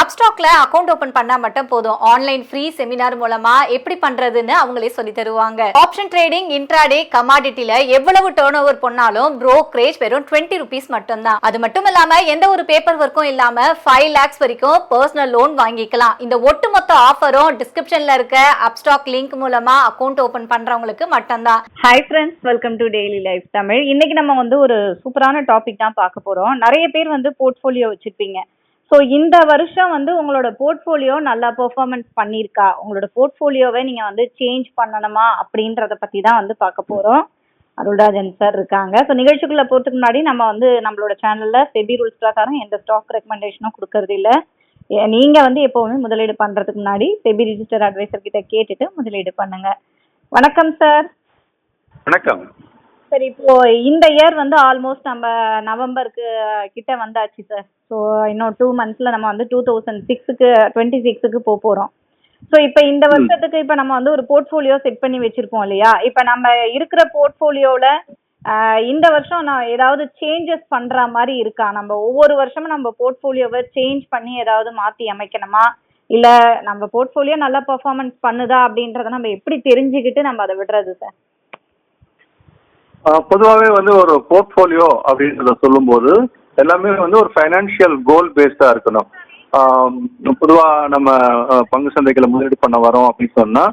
அப்ஸ்டாக்ல account open பண்ணா மட்டும் போதும். ஆன்லைன் ஃப்ரீ செமினார் மூலமா எப்படி பண்றதுன்னு அவங்களே சொல்லி தருவாங்க. ஆப்ஷன் ட்ரேடிங் இன்ட்ராடே கமாடிட்டில எவ்வளவு டேர்ன் ஓவர் பண்ணாலும் ப்ரோக்ரேஜ் வெறும் டுவெண்ட்டி ருபீஸ் மட்டும்தான். அது மட்டும் இல்லாம எந்த ஒரு பேப்பர் ஒர்க்கும் இல்லாம ஃபைவ் லேக்ஸ் வரைக்கும் பர்சனல் லோன் வாங்கிக்கலாம். இந்த ஒட்டுமொத்த ஆஃபரும் டிஸ்கிரிப்ஷன்ல இருக்க அப்ஸ்டாக் லிங்க் மூலமா அக்கவுண்ட் ஓபன் பண்றவங்களுக்கு மட்டும்தான். Hi friends welcome to daily life Tamil இன்னைக்கு நம்ம வந்து ஒரு சூப்பரான டாபிக் தான் பார்க்க போறோம். நிறைய பேர் வந்து போர்ட்ஃபோலியோ வச்சிருப்பீங்க. ஸோ இந்த வருஷம் வந்து உங்களோட போர்ட்ஃபோலியோ நல்லா பெர்ஃபார்மன்ஸ் பண்ணியிருக்கா? உங்களோட போர்ட்ஃபோலியோவை நீங்கள் வந்து சேஞ்ச் பண்ணணுமா? அப்படின்றத பற்றி தான் வந்து பார்க்க போகிறோம் அருள்ராஜன் சார் இருக்காங்க. ஸோ நிகழ்ச்சிக்குள்ளே போகிறதுக்கு முன்னாடி நம்ம வந்து நம்மளோட சேனலில் செபி ரூல்ஸ் பிரகாரம் எந்த ஸ்டாக் ரெக்கமெண்டேஷனும் கொடுக்கறது இல்லை. ஏ- வந்து எப்போவுமே முதலீடு பண்ணுறதுக்கு முன்னாடி செபி ரிஜிஸ்டர் அட்வைசர் கிட்ட கேட்டுட்டு முதலீடு பண்ணுங்க. வணக்கம் சார் வணக்கம். சரி இப்போ இந்த இயர் வந்து ஆல்மோஸ்ட் நம்ம நவம்பருக்கு கிட்ட வந்தாச்சு சார் ஸோ இன்னும் டூ மந்த்ஸ்ல நம்ம வந்து டூ தௌசண்ட் சிக்ஸுக்கு டுவெண்ட்டி சிக்ஸுக்கு போக போகிறோம் ஸோ இப்போ இந்த வருஷத்துக்கு இப்போ நம்ம வந்து ஒரு போர்ட்ஃபோலியோ செட் பண்ணி வச்சிருப்போம் இல்லையா? இப்போ நம்ம இருக்கிற போர்ட்ஃபோலியோவில் இந்த வருஷம் நான் ஏதாவது சேஞ்சஸ் பண்ற மாதிரி இருக்கா? நம்ம ஒவ்வொரு வருஷமும் நம்ம போர்ட்ஃபோலியோவை சேஞ்ச் பண்ணி ஏதாவது மாற்றி அமைக்கணுமா? இல்லை நம்ம போர்ட்ஃபோலியோ நல்லா பெர்ஃபார்மன்ஸ் பண்ணுதா அப்படின்றத நம்ம எப்படி தெரிஞ்சுக்கிட்டு நம்ம அதை விடுறது சார் பொதுவாகவே வந்து ஒரு போர்ட்ஃபோலியோ அப்படின்றத சொல்லும்போது எல்லாமே வந்து ஒரு ஃபைனான்சியல் கோல் பேஸ்டாக இருக்கணும். பொதுவாக நம்ம பங்கு சந்தைகளை முதலீடு பண்ண வரோம் அப்படின்னு சொன்னால்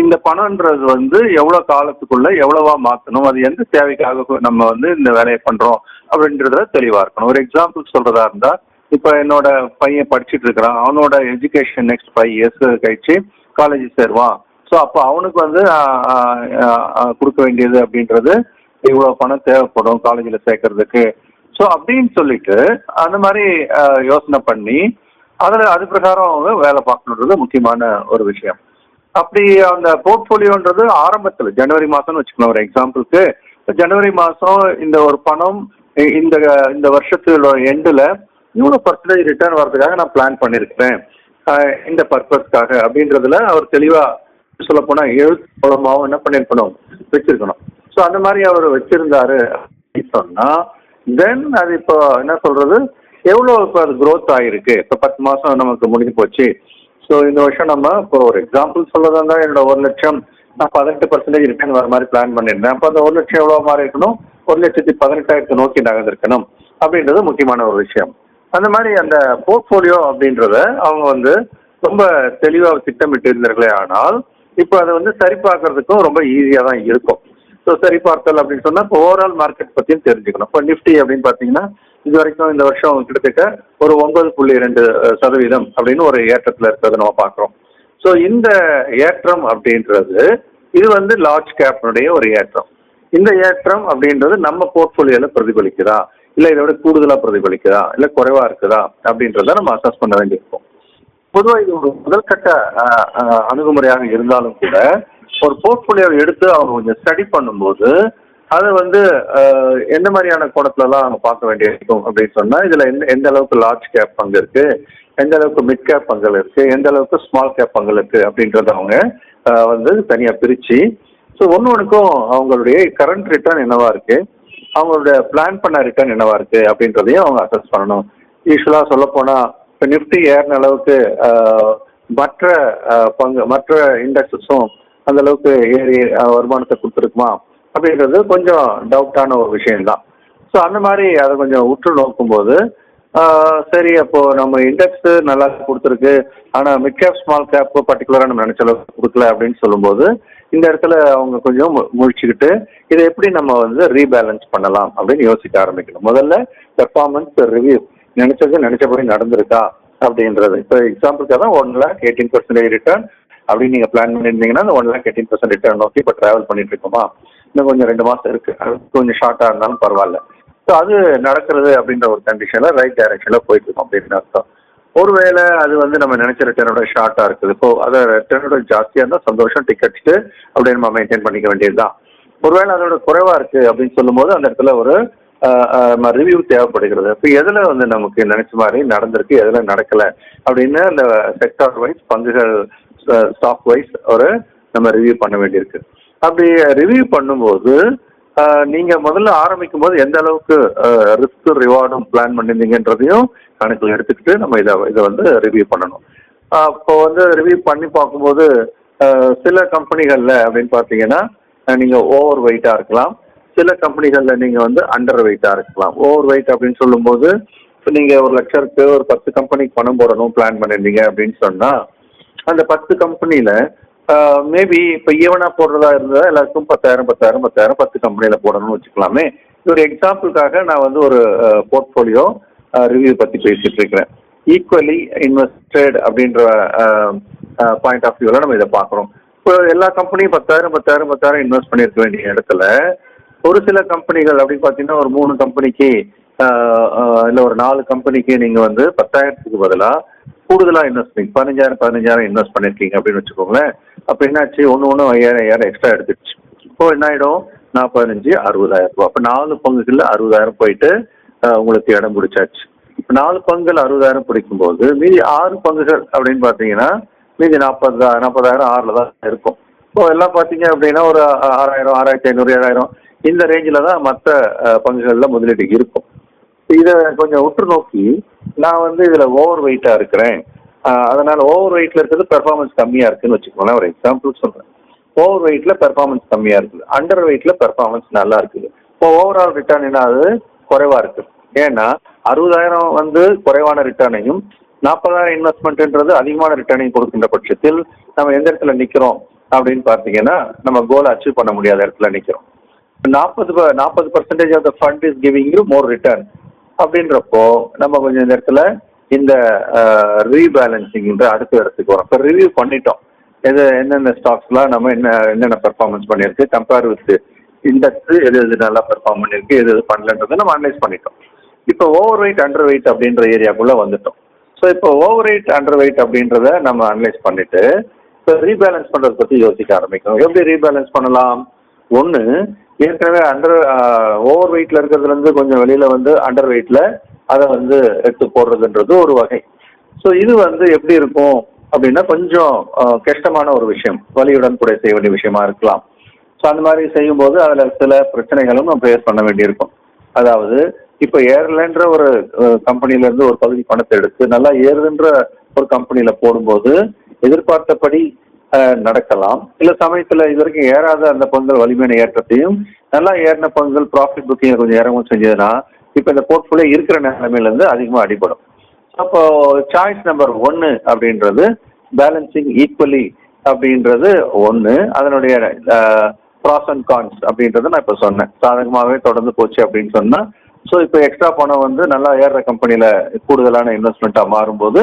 இந்த பணம்ன்றது வந்து எவ்வளோ காலத்துக்குள்ள எவ்வளவா மாற்றணும் அது எந்த தேவைக்காக நம்ம வந்து இந்த வேலையை பண்ணுறோம் அப்படின்றத தெளிவாக இருக்கணும். ஒரு எக்ஸாம்பிள் சொல்கிறதா இருந்தால் இப்போ என்னோட பையன் படிச்சுட்டு இருக்கிறான். அவனோட எஜுகேஷன் நெக்ஸ்ட் ஃபைவ் இயர்ஸ் கழிச்சு காலேஜ் சேருவான். ஸோ அப்போ அவனுக்கு வந்து கொடுக்க வேண்டியது அப்படின்றது இவ்வளோ பணம் தேவைப்படும் காலேஜில் சேர்க்கறதுக்கு. ஸோ அப்படின்னு சொல்லிட்டு அந்த மாதிரி யோசனை பண்ணி அதில் அது பிரகாரம் அவங்க வேலை பார்க்கணுன்றது முக்கியமான ஒரு விஷயம். அப்படி அந்த போர்ட்ஃபோலியோன்றது ஆரம்பத்தில் ஜனவரி மாதம்னு வச்சுக்கலாம் ஒரு எக்ஸாம்பிளுக்கு ஜனவரி மாதம் இந்த ஒரு பணம் இந்த இந்த வருஷத்தோட எண்டில் இவ்வளோ பர்சன்டேஜ் ரிட்டர்ன் வர்றதுக்காக நான் பிளான் பண்ணியிருக்கிறேன் இந்த பர்பஸ்க்காக அப்படின்றதுல அவர் தெளிவாக சொல்ல போனா எழுத்து மூலமாகவும் என்ன பண்ணியிருக்கணும் வச்சிருக்கணும். ஸோ அந்த மாதிரி அவர் வச்சிருந்தாரு அப்படின்னு சொன்னால் தென் அது இப்போ என்ன சொல்றது எவ்வளோ இப்போ அது க்ரோத் ஆகிருக்கு இப்போ பத்து மாதம் நமக்கு முடிஞ்சு போச்சு. ஸோ இந்த வருஷம் நம்ம இப்போ ஒரு எக்ஸாம்பிள் சொல்லதா இருந்தால் என்னோட ஒரு லட்சம் நான் பதினெட்டு பர்சன்டேஜ் ரிட்டர்ன் வர மாதிரி பிளான் பண்ணியிருந்தேன் அப்போ அந்த ஒரு லட்சம் எவ்வளோ மாதிரி இருக்கணும்? ஒரு லட்சத்தி பதினெட்டாயிரத்தை நோக்கி நகர்ந்திருக்கணும். அப்படின்றது முக்கியமான ஒரு விஷயம். அந்த மாதிரி அந்த போர்ட்ஃபோலியோ அப்படின்றத அவங்க வந்து ரொம்ப தெளிவாக திட்டமிட்டு இருந்தார்களே ஆனால் இப்போ அதை வந்து சரி பார்க்கறதுக்கும் ரொம்ப ஈஸியாக தான் இருக்கும். ஸோ சரி பார்த்தல் அப்படின்னு சொன்னால் இப்போ ஓவரால் மார்க்கெட் பற்றியும் தெரிஞ்சுக்கணும். இப்போ நிஃப்டி அப்படின்னு பார்த்தீங்கன்னா இது வரைக்கும் இந்த வருஷம் கிட்டத்தட்ட ஒரு ஒன்பது புள்ளி ரெண்டு சதவீதம் அப்படின்னு ஒரு ஏற்றத்தில் இருக்கிறத நம்ம பார்க்குறோம். ஸோ இந்த ஏற்றம் அப்படின்றது இது வந்து லார்ஜ் கேப்னுடைய ஒரு ஏற்றம். இந்த ஏற்றம் அப்படின்றது நம்ம போர்ட்ஃபோலியோல பிரதிபலிக்குதா? இல்லை இதை விட கூடுதலாக பிரதிபலிக்குதா? இல்லை குறைவாக இருக்குதா? அப்படின்றத நம்ம அசஸ் பண்ண வேண்டியிருக்கும். பொதுவாக இது ஒரு முதல்கட்ட அணுகுமுறையாக இருந்தாலும் கூட ஒரு போர்ட்ஃபோலியோவை எடுத்து அவங்க கொஞ்சம் ஸ்டடி பண்ணும்போது அதை வந்து எந்த மாதிரியான கோணத்துலலாம் அவங்க பார்க்க வேண்டியிருக்கும் அப்படின்னு சொன்னால் இதில் எந்த எந்த அளவுக்கு லார்ஜ் கேப் பங்கு இருக்கு எந்த அளவுக்கு மிட் கேப் பங்குகள் இருக்கு எந்த அளவுக்கு ஸ்மால் கேப் பங்கு இருக்கு அப்படின்றத அவங்க வந்து தனியாக பிரித்து ஸோ ஒன்று ஒன்றுக்கும் அவங்களுடைய கரண்ட் ரிட்டர்ன் என்னவா இருக்கு அவங்களோட பிளான் பண்ண ரிட்டர்ன் என்னவா இருக்கு அப்படின்றதையும் அவங்க அசஸ் பண்ணணும். யூஸ்வலாக சொல்ல போனால் இப்போ நிஃப்டி ஏறின அளவுக்கு மற்ற பங்கு மற்ற இண்டெக்ஸஸும் அந்த அளவுக்கு ஏறி வருமானத்தை கொடுத்துருக்குமா? அப்படின்றது கொஞ்சம் டவுட்டான ஒரு விஷயம்தான். ஸோ அந்த மாதிரி அதை கொஞ்சம் உற்று நோக்கும்போது சரி அப்போ நம்ம இண்டெக்ஸ் நல்லா கொடுத்துருக்கு. ஆனால் மிட் கேப் ஸ்மால் கேப் பர்டிகுலராக நம்ம நினைச்ச அளவுக்கு கொடுக்கல அப்படின்னு சொல்லும்போது இந்த இடத்துல அவங்க கொஞ்சம் மு- முழிச்சுக்கிட்டு இதை எப்படி நம்ம வந்து ரீபேலன்ஸ் பண்ணலாம் அப்படின்னு யோசிக்க ஆரம்பிக்கணும். முதல்ல பெர்ஃபார்மன்ஸ் ரிவ்யூ நினைச்சது நினைச்சபடி நடந்திருக்கா அப்படின்றது. இப்போ எக்ஸாம்பிளுக்காக தான் one lakh eighteen percentage return அப்படின்னு நீங்கள் பிளான் பண்ணியிருந்தீங்கன்னா அந்த one lakh eighteen percent return நோக்கி இப்போ ட்ராவல் பண்ணிட்டு இருக்கோமா இன்னும் கொஞ்சம் ரெண்டு மாதம் இருக்கு. அது கொஞ்சம் ஷார்ட்டாக இருந்தாலும் பரவாயில்ல. ஸோ அது நடக்கிறது அப்படின்ற ஒரு கண்டிஷனில் ரைட் டைரக்ஷனில் போயிட்டு இருக்கோம் அப்படின்னு அர்த்தம். ஒருவேளை அது வந்து நம்ம நினைச்ச ரிட்டர்னோட ஷார்ட்டாக இருக்குது. இப்போ அதை ரிட்டர்னோட ஜாஸ்தியாக இருந்தால் சந்தோஷம் டிக்கெட்ஸ்ட்டு அப்படியே நம்ம மெயின்டைன் பண்ணிக்க வேண்டியதுதான். ஒருவேளை அதோட குறைவா இருக்கு அப்படின்னு சொல்லும்போது அந்த இடத்துல ஒரு ரிவ்யூ தேவைப்படுகிறது. இப்போ எதுல வந்து நமக்கு நினைச்ச மாதிரி நடந்திருக்கு எதுல நடக்கல அப்படின்னு அந்த செக்டார் வைஸ் பங்குகள் ஸ்டாக் வைஸ் ஒரு நம்ம ரிவ்யூ பண்ண வேண்டியிருக்கு. அப்படி ரிவ்யூ பண்ணும்போது நீங்க முதல்ல ஆரம்பிக்கும் போது எந்த அளவுக்கு ரிஸ்க் ரிவார்டும் பிளான் பண்ணியிருந்தீங்கன்றதையும் கணக்கில் எடுத்துக்கிட்டு நம்ம இதை இதை வந்து ரிவ்யூ பண்ணணும். அப்போ வந்து ரிவ்யூ பண்ணி பார்க்கும்போது சில கம்பெனிகளில் அப்படின்னு பார்த்தீங்கன்னா நீங்க ஓவர் வெயிட்டா இருக்கலாம். சில கம்பெனிகளில் நீங்க வந்து அண்டர் வெயிட்டா இருக்கலாம். ஓவர் வெயிட் அப்படின்னு சொல்லும்போது இப்போ நீங்க ஒரு லட்சருக்கு ஒரு பத்து கம்பெனிக்கு பணம் போடணும் பிளான் பண்ணிருந்தீங்க அப்படின்னு சொன்னா அந்த பத்து கம்பெனியில மேபி இப்போ ஈவனா போடுறதா இருந்தா எல்லாருக்கும் பத்தாயிரம் பத்தாயிரம் பத்தாயிரம் பத்து கம்பெனியில போடணும்னு வச்சுக்கலாமே. இது ஒரு எக்ஸாம்பிளுக்காக நான் வந்து ஒரு போர்ட்ஃபோலியோ ரிவ்யூ பத்தி பேசிட்டு இருக்கிறேன். ஈக்குவலி இன்வெஸ்டட் அப்படின்ற பாயிண்ட் ஆஃப் வியூவில் நம்ம இதை பார்க்குறோம். இப்போ எல்லா கம்பெனியும் பத்தாயிரம் பத்தாயிரம் பத்தாயிரம் இன்வெஸ்ட் பண்ணியிருக்க வேண்டிய இடத்துல ஒரு சில கம்பெனிகள் அப்படின்னு பார்த்தீங்கன்னா ஒரு மூணு கம்பெனிக்கு இல்லை ஒரு நாலு கம்பெனிக்கு நீங்கள் வந்து பத்தாயிரத்துக்கு பதிலாக கூடுதலாக இன்வெஸ்ட் பண்ணி பதினஞ்சாயிரம் பதினஞ்சாயிரம் இன்வெஸ்ட் பண்ணியிருக்கீங்க அப்படின்னு வச்சுக்கோங்களேன். அப்போ என்னாச்சு? ஒன்று ஒன்று ஐயாயிரம் ஐயாயிரம் எக்ஸ்ட்ரா எடுத்துடுச்சு இப்போ என்ன ஆகிடும் நான் பதினஞ்சு அறுபதாயிரம் ரூபாய். அப்போ நாலு பங்குகளில் அறுபதாயிரம் போயிட்டு உங்களுக்கு இடம் பிடிச்சாச்சு. இப்போ நாலு பங்குகள் அறுபதாயிரம் பிடிக்கும்போது மீதி ஆறு பங்குகள் அப்படின்னு பார்த்தீங்கன்னா மீதி நாற்பது நாற்பதாயிரம் ஆறில் தான் இருக்கும். இப்போ எல்லாம் பார்த்தீங்க அப்படின்னா ஒரு ஆறாயிரம் ஆறாயிரத்தி ஐநூறு ஏழாயிரம். இந்த ரேஞ்சில் தான் மற்ற பங்குகளில் முதலீடு இருக்கும். இதை கொஞ்சம் உற்று நோக்கி நான் வந்து இதில் ஓவர் வெயிட்டாக இருக்கிறேன். அதனால் ஓவர் வெயிட்டில் இருக்கிறது பெர்ஃபார்மன்ஸ் கம்மியாக இருக்குன்னு வச்சுக்கோங்களேன். ஒரு எக்ஸாம்பிள் சொல்கிறேன் ஓவர் வெயிட்டில் பெர்ஃபார்மன்ஸ் கம்மியாக இருக்குது. அண்டர் வெயிட்டில் பெர்ஃபார்மன்ஸ் நல்லா இருக்குது. இப்போ ஓவரால் ரிட்டர்ன் என்ன குறைவாக இருக்குது ஏன்னா அறுபதாயிரம் வந்து குறைவான ரிட்டர்னையும் நாற்பதாயிரம் இன்வெஸ்ட்மெண்ட்ன்றது அதிகமான ரிட்டர்னையும் கொடுக்கின்ற பட்சத்தில் நம்ம எந்த இடத்துல நிற்கிறோம் அப்படின்னு பார்த்தீங்கன்னா நம்ம கோலை அச்சீவ் பண்ண முடியாத இடத்துல நிற்கிறோம் நாற்பது நாற்பது percentage of the fund is giving you more return அப்படின்றப்போ நம்ம கொஞ்சம் இந்த இடத்துல இந்த ரீபேலன்சிங்ன்ற அடுத்த இடத்துக்கு வரோம். இப்போ ரிவ்யூ பண்ணிட்டோம். எது என்னென்ன ஸ்டாக்ஸ்லாம் நம்ம என்ன என்னென்ன பெர்ஃபார்மன்ஸ் பண்ணியிருக்கு? கம்பேர் வித் இண்டெக்ஸ் எது எது நல்லா பெர்ஃபார்ம் பண்ணியிருக்கு? எது எது பண்ணலன்றதை நம்ம அனலைஸ் பண்ணிட்டோம். இப்போ ஓவர் வெயிட் அண்டர் வெயிட் அப்படின்ற ஏரியாக்குள்ளே வந்துட்டோம். ஸோ இப்போ ஓவர் வெயிட் அண்டர் வெயிட் அப்படின்றத நம்ம அனலைஸ் பண்ணிட்டு இப்போ ரீபேலன்ஸ் பண்ணுறது பற்றி யோசிக்க ஆரம்பிக்கணும். எப்படி ரீபேலன்ஸ் பண்ணலாம்? ஒன்று ஏற்கனவே அண்டர் ஓவர் வெயிட்ல இருக்கிறதுலேருந்து கொஞ்சம் வெளியில் வந்து அண்டர் வெயிட்ல அதை வந்து எடுத்து போடுறதுன்றது ஒரு வகை. ஸோ இது வந்து எப்படி இருக்கும் அப்படின்னா கொஞ்சம் கஷ்டமான ஒரு விஷயம். வலியுடன் கூட செய்ய வேண்டிய விஷயமா இருக்கலாம். ஸோ அந்த மாதிரி செய்யும்போது அதில் சில பிரச்சனைகளும் நம்ம ஃபேஸ் பண்ண வேண்டியிருக்கும். அதாவது இப்போ ஏர்லைன்ற ஒரு கம்பெனிலேருந்து ஒரு பகுதி பணத்தை எடுத்து நல்லா ஏறுதுன்ற ஒரு கம்பெனியில் போடும்போது எதிர்பார்த்தபடி நடக்கலாம். சில சமயத்துல இது வரைக்கும் ஏறாத அந்த பங்குகள் வலிமையான ஏற்றத்தையும் நல்லா ஏறின பங்குகள் ப்ராஃபிட் புக்கிங் கொஞ்சம் இறங்கும் செஞ்சதுன்னா இப்போ இந்த போர்ட்ஃபோலியோ இருக்கிற நிலைமையில இருந்து அதிகமாக அடிபடும். அப்போ சாய்ஸ் நம்பர் ஒன்று அப்படின்றது பேலன்சிங் ஈக்குவலி அப்படின்றது ஒன்று அதனுடைய ப்ராஸ் அண்ட் கான்ஸ் அப்படின்றத நான் இப்போ சொன்னேன். சாதகமாகவே தொடர்ந்து போச்சு அப்படின்னு சொன்னால் ஸோ இப்போ எக்ஸ்ட்ரா பணம் வந்து நல்லா ஏறுற கம்பெனியில் கூடுதலான இன்வெஸ்ட்மெண்ட்டாக மாறும்போது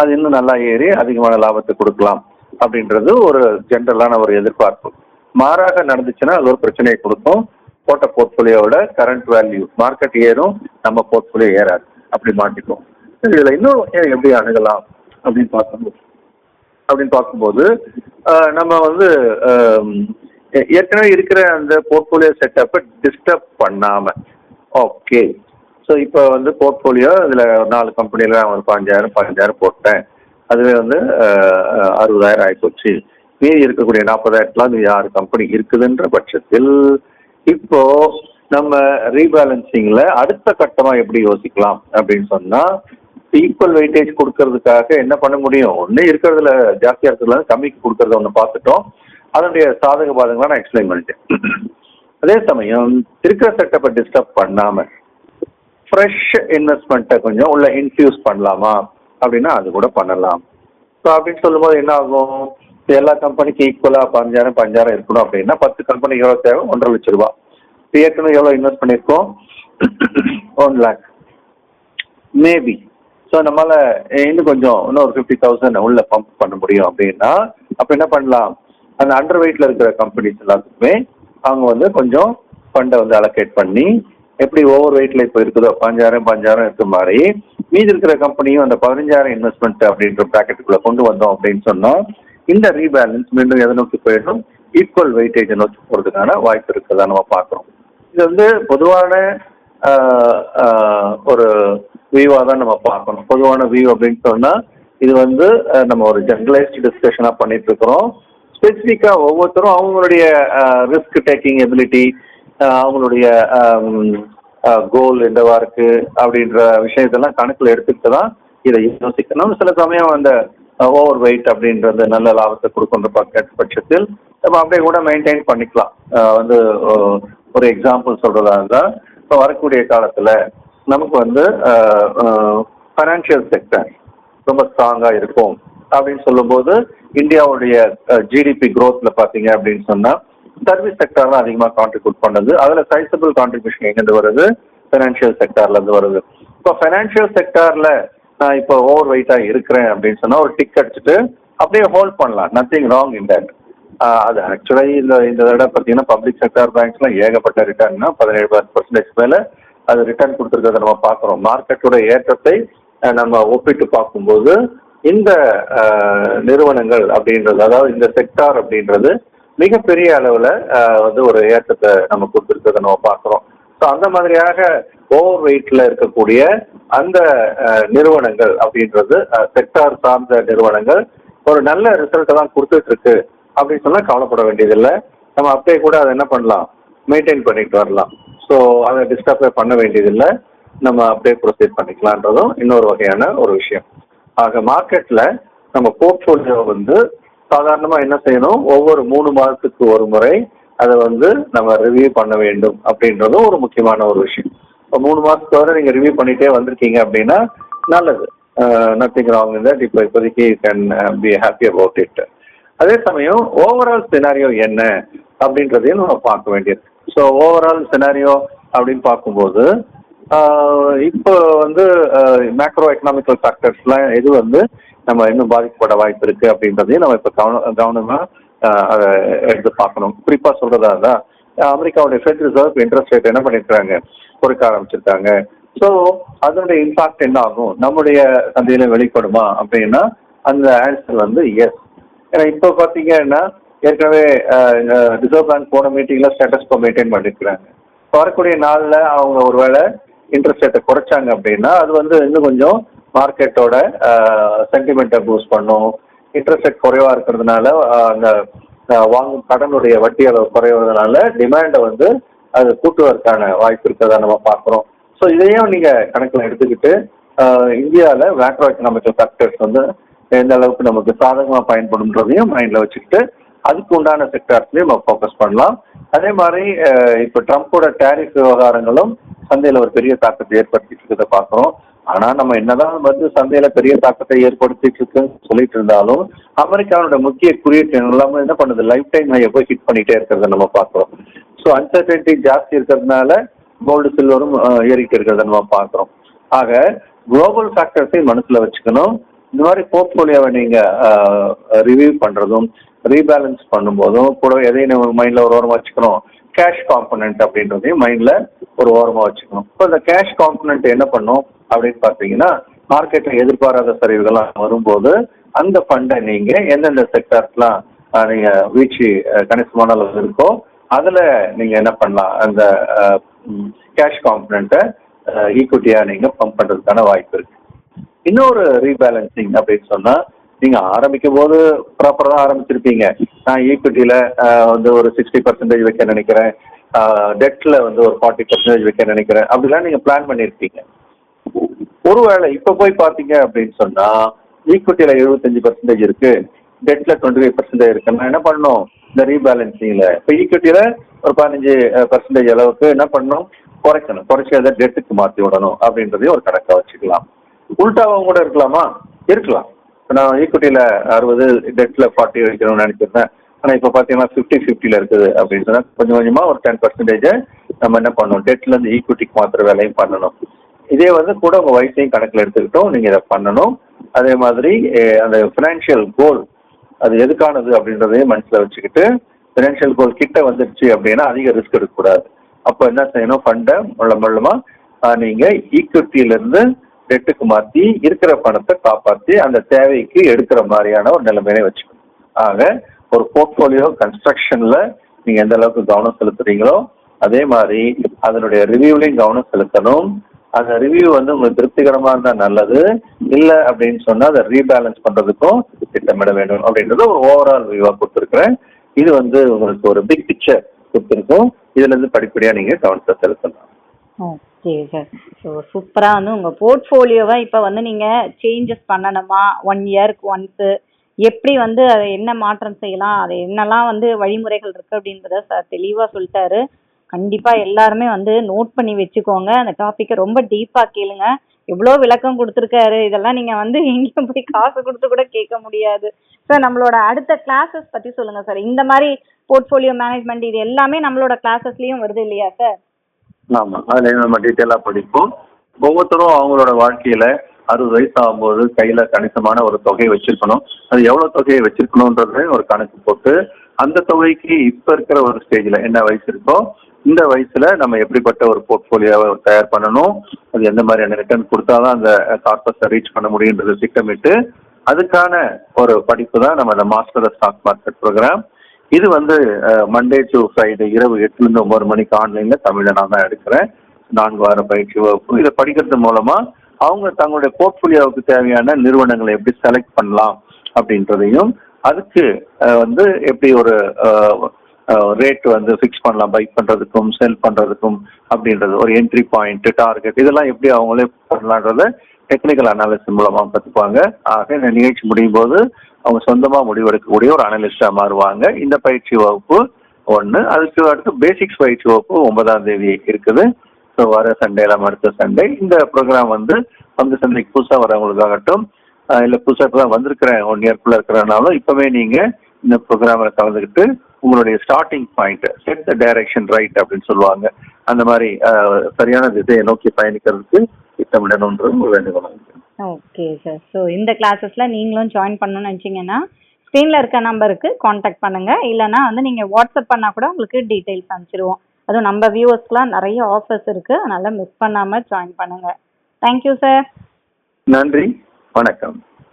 அது இன்னும் நல்லா ஏறி அதிகமான லாபத்தை கொடுக்கலாம். அப்படின்றது ஒரு ஜென்ரலான ஒரு எதிர்பார்ப்பு. மாறாக நடந்துச்சுன்னா அது ஒரு பிரச்சனையை கொடுக்கும். போட்ட போர்ட்ஃபோலியோவோட கரண்ட் வேல்யூ மார்க்கெட் ஏறும் நம்ம போர்ட்ஃபோலியோ ஏறாது. அப்படி மாட்டிக்கும். இதில் இன்னும் ஏன் எப்படி அணுகலாம் அப்படின்னு பார்க்கும்போது அப்படின்னு பார்க்கும்போது நம்ம வந்து ஏ- ஏற்கனவே இருக்கிற அந்த போர்ட்ஃபோலியோ செட்டப்பை டிஸ்டர்ப் பண்ணாமல் ஓகே ஸோ இப்போ வந்து போர்ட்ஃபோலியோ இதில் நாலு கம்பெனியில் நான் ஒரு பதினஞ்சாயிரம் பதினஞ்சாயிரம் போட்டேன். அதுவே வந்து அறுபதாயிரம் ஆகிப்போச்சு மீதி இருக்கக்கூடிய நாற்பதாயிரத்துல அது ஆறு கம்பெனி இருக்குதுன்ற பட்சத்தில் இப்போ நம்ம ரீபேலன்சிங்ல அடுத்த கட்டமா எப்படி யோசிக்கலாம் அப்படின்னு சொன்னா ஈக்குவல் வெயிட்டேஜ் கொடுக்கறதுக்காக என்ன பண்ண முடியும்? ஒன்று இருக்கிறதுல ஜாஸ்தியா இருக்கிறதுல கம்மிக்கு கொடுக்கறத ஒன்று பார்த்துட்டோம். அதனுடைய சாதக பாதங்களை நான் எக்ஸ்பிளைன் பண்ணிட்டேன். அதே சமயம் இருக்கிற செட்டப்பை டிஸ்டர்ப் பண்ணாம ஃப்ரெஷ் இன்வெஸ்ட்மெண்ட்டை கொஞ்சம் உள்ள இன்ஃபியூஸ் பண்ணலாமா? அப்படின்னா அது கூட பண்ணலாம். ஸோ அப்படின்னு சொல்லும்போது என்ன ஆகும்? எல்லா கம்பெனிக்கும் ஈக்குவலாக பதினஞ்சாயிரம் பதினஞ்சாயிரம் இருக்கணும் அப்படின்னா பத்து கம்பெனி எவ்வளோ தேவை? ஒன்றரை லட்ச ரூபா. இப்போ ஏற்கனவே எவ்வளோ இன்வெஸ்ட் பண்ணியிருக்கோம்? ஒன் லேக் மேபி ஸோ நம்மளால் இன்னும் கொஞ்சம் இன்னும் ஒரு ஃபிஃப்டி தௌசண்ட் உள்ள பம்ப் பண்ண முடியும் அப்படின்னா அப்போ என்ன பண்ணலாம்? அந்த அண்டர் வெயிட்டில் இருக்கிற கம்பெனிஸ் எல்லாத்துக்குமே அவங்க வந்து கொஞ்சம் ஃபண்டை வந்து அலோகேட் பண்ணி எப்படி ஓவர் வெயிட்ல இப்போ இருக்குதோ பஞ்சாயிரம் பஞ்சாயிரம் இருக்க மாதிரி மீதி இருக்கிற கம்பெனியும் அந்த பதினஞ்சாயிரம் இன்வெஸ்ட்மெண்ட் அப்படின்ற ப்ராக்கெட்டுக்குள்ள கொண்டு வந்தோம் அப்படின்னு சொன்னோம். இந்த ரீபேலன்ஸ் மீண்டும் எதை நோக்கி போயிடும்? ஈக்குவல் வெயிட்டேஜை நோக்கி போகிறதுக்கான வாய்ப்பு இருக்கிறதா நம்ம பார்க்குறோம். இது வந்து பொதுவான ஒரு வியூவாக தான் நம்ம பார்க்கணும். பொதுவான வியூ அப்படின்னு சொன்னால் இது வந்து நம்ம ஒரு ஜென்ரலைஸ்டு டிஸ்கஷனாக பண்ணிட்டு இருக்கிறோம். ஸ்பெசிஃபிக்காக ஒவ்வொருத்தரும் அவங்களுடைய ரிஸ்க் டேக்கிங் எபிலிட்டி அவங்களுடைய கோல் என்னவா இருக்கு அப்படின்ற விஷயத்தெல்லாம் கணக்கில் எடுத்துக்கிட்டு தான் இதை யோசிக்கணும். சில சமயம் அந்த ஓவர் வெயிட் அப்படின்றது நல்ல லாபத்தை கொடுக்கணும் பட்சத்தில் நம்ம அப்படியே கூட மெயின்டைன் பண்ணிக்கலாம். வந்து ஒரு எக்ஸாம்பிள் சொல்றதா இருந்தால் இப்போ வரக்கூடிய காலத்தில் நமக்கு வந்து ஃபைனான்சியல் செக்டர் ரொம்ப ஸ்ட்ராங்காக இருக்கும். அப்படின்னு சொல்லும்போது இந்தியாவுடைய ஜிடிபி க்ரோத்தில் பார்த்தீங்க அப்படின்னு சொன்னால் சர்வீஸ் செக்டார் தான் அதிகமாக கான்ட்ரிபியூட் பண்ணுது. அதில் சைசபிள் கான்ட்ரிபியூஷன் எங்கேருந்து வருது? ஃபைனான்சியல் செக்டார்லேருந்து வருது. இப்போ ஃபைனான்சியல் செக்டாரில் நான் இப்போ ஓவர் வெயிட்டாக இருக்கிறேன் அப்படின்னு சொன்னால் ஒரு டிக் அடிச்சுட்டு அப்படியே ஹோல்ட் பண்ணலாம். நத்திங் ராங் இன் தட் அது ஆக்சுவலாக இந்த இந்த தடவை பார்த்தீங்கன்னா பப்ளிக் செக்டார் பேங்க்ஸ்லாம் ஏகப்பட்ட ரிட்டர்ன்னா பதினேழு பர்சன்டேஜ் மேலே அது ரிட்டர்ன் கொடுத்துருக்கிறத நம்ம பார்க்குறோம். மார்க்கெட்டோட ஏற்றத்தை நம்ம ஒப்பிட்டு பார்க்கும்போது இந்த நிறுவனங்கள் அப்படின்றது அதாவது இந்த செக்டார் அப்படின்றது மிகப்பெரிய அளவில் வந்து ஒரு ஏற்றத்தை நம்ம கொடுத்துருக்கிறத நம்ம பார்க்குறோம். ஸோ அந்த மாதிரியாக ஓவர் வெயிட்ல இருக்கக்கூடிய அந்த நிறுவனங்கள் அப்படின்றது செக்டார் சார்ந்த நிறுவனங்கள் ஒரு நல்ல ரிசல்ட்டை தான் கொடுத்துட்டு இருக்கு அப்படின்னு சொன்னால் கவலைப்பட வேண்டியதில்லை. நம்ம அப்படியே கூட அதை என்ன பண்ணலாம்? மெயின்டைன் பண்ணிட்டு வரலாம். ஸோ அதை டிஸ்டர்பே பண்ண வேண்டியதில்லை. நம்ம அப்படியே ப்ரொசீட் பண்ணிக்கலான்றதும் இன்னொரு வகையான ஒரு விஷயம். ஆக மார்க்கெட்ல நம்ம போர்ட்ஃபோலியோ வந்து சாதாரணமா என்ன செய்யணும்? ஒவ்வொரு மூணு மாதத்துக்கு ஒரு முறை அதை வந்து நம்ம ரிவ்யூ பண்ண வேண்டும் அப்படின்றதும் ஒரு முக்கியமான ஒரு விஷயம். இப்போ மூணு மாதத்துக்கு வரை நீங்கள் ரிவ்யூ பண்ணிட்டே வந்திருக்கீங்க அப்படின்னா நல்லது. நத்திங் ராங் இந்த இப்போ இப்போதைக்கு can be happy about it அதே சமயம் ஓவரால் சினாரியோ என்ன அப்படின்றதையும் நம்ம பார்க்க வேண்டியது. ஸோ ஓவரால் சினாரியோ அப்படின்னு பார்க்கும்போது இப்போ வந்து மேக்ரோ எக்கனாமிக்கல் ஃபேக்டர்ஸ்லாம் எது வந்து நம்ம இன்னும் பாதிக்கப்பட வாய்ப்பு இருக்கு அப்படின்றதையும் நம்ம இப்போ கவனம் கவனமாக அதை எடுத்து பார்க்கணும். குறிப்பாக சொல்றதா இருந்தால் அமெரிக்காவுடைய ஃபெட் ரிசர்வ் இன்ட்ரெஸ்ட் ரேட் என்ன பண்ணிருக்காங்க? குறைக்க ஆரம்பிச்சிருக்காங்க. ஸோ அதனுடைய இம்பாக்ட் என்ன ஆகும்? நம்முடைய சந்தையில வெளிப்படுமா? அப்படின்னா அந்த ஆன்சர் வந்து எஸ் ஏன்னா இப்போ பார்த்தீங்கன்னா ஏற்கனவே ரிசர்வ் பேங்க் போன மீட்டிங்ல ஸ்டேட்டஸ் கோ மெயின்டைன் பண்ணிருக்கிறாங்க. வரக்கூடிய நாளில் அவங்க ஒருவேளை இன்ட்ரெஸ்ட் ரேட்டை குறைச்சாங்க அப்படின்னா அது வந்து இன்னும் கொஞ்சம் மார்க்கெட்டோட சென்டிமெண்ட்டை பூஸ்ட் பண்ணும். இன்ட்ரெஸ்ட் ரேட் குறைவா இருக்கிறதுனால அந்த வாங்கும் கடனுடைய வட்டி அளவு குறைவதனால டிமாண்டை வந்து அது கூட்டுவதற்கான வாய்ப்பு இருக்கிறதா நம்ம பார்க்குறோம். ஸோ இதையும் நீங்கள் கணக்கில் எடுத்துக்கிட்டு இந்தியாவில் மேக்ரோ எக்கனாமிக்கல் ஃபேக்டர்ஸ் வந்து எந்த அளவுக்கு நமக்கு சாதகமாக பயன்படும்ன்றதையும் மைண்டில் வச்சுக்கிட்டு அதுக்கு உண்டான செக்டார்ஸ்லையும் நம்ம ஃபோக்கஸ் பண்ணலாம். அதே மாதிரி இப்போ ட்ரம்ப்போட டேரிஃப் விவகாரங்களும் சந்தையில் ஒரு பெரிய தாக்கத்தை ஏற்படுத்திட்டு இருக்கிறத பார்க்குறோம். ஆனால் நம்ம என்னதான் வந்து சந்தையில் பெரிய தாக்கத்தை ஏற்படுத்திட்டு இருக்குன்னு சொல்லிட்டு இருந்தாலும் அமெரிக்காவோட முக்கிய குறியீட்டு எல்லாமே என்ன பண்ணுது? லைஃப் டைம் ஹையை போய் ஹிட் பண்ணிட்டே இருக்கிறத நம்ம பார்க்குறோம். ஸோ அன்சர்டனிட்டி ஜாஸ்தி இருக்கிறதுனால கோல்டு சில்வரும் ஏறிட்டு இருக்கிறத நம்ம பார்க்குறோம். ஆக குளோபல் ஃபேக்டர்ஸையும் மனசில் வச்சுக்கணும். இந்த மாதிரி போர்ட்ஃபோலியோவை நீங்கள் ரிவ்யூ பண்ணுறதும் ரீபேலன்ஸ் பண்ணும்போதும் கூட எதையும் நம்ம மைண்டில் ஒரு ஓரமாக வச்சுக்கணும் கேஷ் காம்பனன்ட் அப்படின்றதையும் மைண்டில் ஒரு ஓரமாக வச்சுக்கணும். இப்போ இந்த கேஷ் காம்பனண்ட் என்ன பண்ணும் அப்படின்னு பார்த்தீங்கன்னா மார்க்கெட்டில் எதிர்பாராத சரிவுகள்லாம் வரும்போது அந்த ஃபண்டை நீங்கள் எந்தெந்த செக்டர்ஸ்லாம் நீங்கள் வீழ்ச்சி கணிசமான அளவு இருக்கோ அதில் நீங்கள் என்ன பண்ணலாம்? அந்த கேஷ் காம்பனண்ட்டை ஈக்குவிட்டியாக நீங்கள் பம்ப் பண்ணுறதுக்கான வாய்ப்பு இருக்குது இன்னொரு ரீபேலன்சிங் அப்படின்னு சொன்னா நீங்க ஆரம்பிக்கும் போது ப்ராப்பரா தான் ஆரம்பிச்சிருப்பீங்க. நான் ஈக்விட்டியில வந்து ஒரு சிக்ஸ்டி பர்சன்டேஜ் வைக்க நினைக்கிறேன். டெட்ல வந்து ஒரு ஃபார்ட்டி பர்சன்டேஜ் வைக்க நினைக்கிறேன். அப்படிலாம் நீங்க பிளான் பண்ணியிருப்பீங்க ஒருவேளை இப்ப போய் பாத்தீங்க அப்படின்னு சொன்னா ஈக்விட்டியில எழுபத்தஞ்சு பர்சன்டேஜ் இருக்கு டெட்ல டுவெண்ட்டி ஃபைவ் பர்சன்டேஜ் இருக்கு. நான் என்ன பண்ணணும்? இந்த ரீபேலன்சிங்ல இப்போ ஈக்விட்டியில ஒரு பதினஞ்சு பர்சன்டேஜ் அளவுக்கு என்ன பண்ணணும்? குறைக்கணும். குறைச்சி அதை டெட்டுக்கு மாத்தி விடணும் அப்படின்றதையும் ஒரு கணக்கா வச்சுக்கலாம். உள்டாவும் கூட இருக்கலாமா? இருக்கலாம். நான் ஈக்விட்டியில் அறுபது டெட்டில் ஃபார்ட்டி வைக்கணும்னு நினச்சிருந்தேன். ஆனால் இப்போ பார்த்தீங்கன்னா ஃபிஃப்டி ஃபிஃப்டியில் இருக்குது அப்படின்னு சொன்னால் கொஞ்சம் கொஞ்சமாக ஒரு டென் பர்சன்டேஜை நம்ம என்ன பண்ணணும்? டெட்லேருந்து ஈக்விட்டிக்கு மாத்திர வேலையும் பண்ணணும். இதே வந்து கூட உங்கள் வயசையும் கணக்கில் எடுத்துக்கிட்டும். நீங்கள் இதை பண்ணணும். அதே மாதிரி அந்த ஃபினான்ஷியல் கோல் அது எதுக்கானது அப்படின்றதையும் மனசில் வச்சுக்கிட்டு ஃபினான்ஷியல் கோல் கிட்ட வந்துடுச்சு அப்படின்னா அதிக ரிஸ்க் எடுக்கக்கூடாது. அப்போ என்ன செய்யணும்? ஃபண்டை முள்ள முள்ளமாக நீங்கள் ஈக்விட்டியிலேருந்து டெட்டுக்கு மாற்றி இருக்கிற பணத்தை காப்பாற்றி அந்த தேவைக்கு எடுக்கிற மாதிரியான ஒரு நிலைமையை வச்சுக்கணும். ஆக ஒரு போர்ட்ஃபோலியோ கன்ஸ்ட்ரக்ஷனில் நீங்கள் எந்த அளவுக்கு கவனம் செலுத்துறீங்களோ அதே மாதிரி அதனுடைய ரிவ்யூலையும் கவனம் செலுத்தணும். அந்த ரிவ்யூ வந்து உங்களுக்கு திருப்திகரமாக இருந்தால் நல்லது. இல்லை அப்படின்னு சொன்னால் அதை ரீபேலன்ஸ் பண்ணுறதுக்கும் திட்டமிட வேண்டும் அப்படின்றது ஒரு ஓவரால் வியூவாக கொடுத்துருக்குறேன். இது வந்து உங்களுக்கு ஒரு பிக் பிக்சர் கொடுத்துருக்கும். இதுல இருந்து படிப்படியா நீங்க கவனத்தை செலுத்தலாம். ஓகே சார் ஸோ சூப்பராக வந்து உங்கள் போர்ட்ஃபோலியோவை இப்போ வந்து நீங்கள் சேஞ்சஸ் பண்ணணுமா? ஒன் இயர்க்கு ஒன்ஸு எப்படி வந்து அதை என்ன மாற்றம் செய்யலாம் அது என்னெல்லாம் வந்து வழிமுறைகள் இருக்குது அப்படின்றத சார் தெளிவாக சொல்லிட்டாரு. கண்டிப்பாக எல்லாருமே வந்து நோட் பண்ணி வச்சுக்கோங்க. அந்த டாப்பிக்கை ரொம்ப டீப்பாக கேளுங்க. எவ்வளோ விளக்கம் கொடுத்துருக்காரு. இதெல்லாம் நீங்கள் வந்து எங்கேயும் போய் காசு கொடுத்து கூட கேட்க முடியாது. சார் நம்மளோட அடுத்த கிளாஸஸ் பற்றி சொல்லுங்கள் சார் இந்த மாதிரி போர்ட்ஃபோலியோ மேனேஜ்மெண்ட் இது எல்லாமே நம்மளோட கிளாஸஸ்லேயும் வருது இல்லையா சார் ஆமா. அதுல நம்ம டீட்டெயிலா படிப்போம். ஒவ்வொருத்தரும் அவங்களோட வாழ்க்கையில அறுபது வயசு ஆகும்போது கையில கணிசமான ஒரு தொகையை வச்சிருக்கணும். அது எவ்வளவு தொகையை வச்சிருக்கணும்ன்றது ஒரு கணக்கு போட்டு அந்த தொகைக்கு இப்ப இருக்கிற ஒரு ஸ்டேஜ்ல என்ன வயசு இருக்கோ இந்த வயசுல நம்ம எப்படிப்பட்ட ஒரு போர்ட்போலியோவை தயார் பண்ணணும் அது எந்த மாதிரியான ரிட்டர்ன் கொடுத்தாதான் அந்த கார்பஸை ரீச் பண்ண முடியுன்றது திட்டமிட்டு அதுக்கான ஒரு படிப்பு தான் நம்ம இந்த மாஸ்டர் ஸ்டாக் மார்க்கெட் ப்ரோக்ராம் இது வந்து மண்டே டு ஃப்ரைடே இரவு எட்டுல இருந்து ஒன்பது மணிக்கு ஆன்லைன்ல தமிழ்ல நான் தான் எடுக்கிறேன். நான்கு வார பயிற்சி வகுப்பு. இதை படிக்கிறது மூலமா அவங்க தங்களுடைய போர்ட்ஃபோலியோவுக்கு தேவையான நிறுவனங்களை எப்படி செலக்ட் பண்ணலாம் அப்படின்றதையும் அதுக்கு வந்து எப்படி ஒரு ரேட் வந்து ஃபிக்ஸ் பண்ணலாம் பை பண்றதுக்கும் செல் பண்றதுக்கும் அப்படின்றது ஒரு என்ட்ரி பாயிண்ட் டார்கெட் இதெல்லாம் எப்படி அவங்களே பண்ணலான்றத டெக்னிக்கல் அனாலிசிஸ் மூலமாக கத்துப்பாங்க. ஆக இந்த நிகழ்ச்சி முடியும் போது அவங்க சொந்தமாக முடிவெடுக்கக்கூடிய ஒரு அனலிஸ்டா மாறுவாங்க. இந்த பயிற்சி வகுப்பு ஒன்று அதுக்கு அடுத்து பேசிக்ஸ் பயிற்சி வகுப்பு ஒன்பதாம் தேதி இருக்குது. ஸோ வர சண்டேல அடுத்த சண்டே இந்த ப்ரோக்ராம் வந்து பங்கு சந்தைக்கு புதுசாக வரவங்களுக்காகட்டும் இல்லை புதுசாக இப்போ தான் வந்திருக்கிறேன் ஒன் இயர்க்குள்ளே இருக்கிறனாலும் இப்போவே நீங்கள் இந்த ப்ரோக்ராமில் கலந்துக்கிட்டு உங்களுடைய starting point set the direction right அப்படின்னு சொல்லுவாங்க. அந்த மாதிரி சரியான திசையை நோக்கி பயணிக்கிறதுக்கு திட்டமிடணுன்றது ஒரு வேண்டுகோள் ஓகே சார் ஸோ இந்த கிளாஸஸில் நீங்களும் ஜாயின் பண்ணணும்னு நினச்சிங்கன்னா ஸ்க்ரீனில் இருக்க நம்பருக்கு காண்டாக்ட் பண்ணுங்கள் இல்லைனா வந்து நீங்கள் வாட்ஸ்அப் பண்ணால் கூட உங்களுக்கு டீட்டெயில்ஸ் அனுப்பிச்சிடுவோம் அதுவும் நம்ம வியூவர்ஸ்க்குலாம் நிறைய ஆஃபர்ஸ் இருக்குது அதனால் மிஸ் பண்ணாமல் ஜாயின் பண்ணுங்கள் தேங்க்யூ சார் நன்றி. வணக்கம்.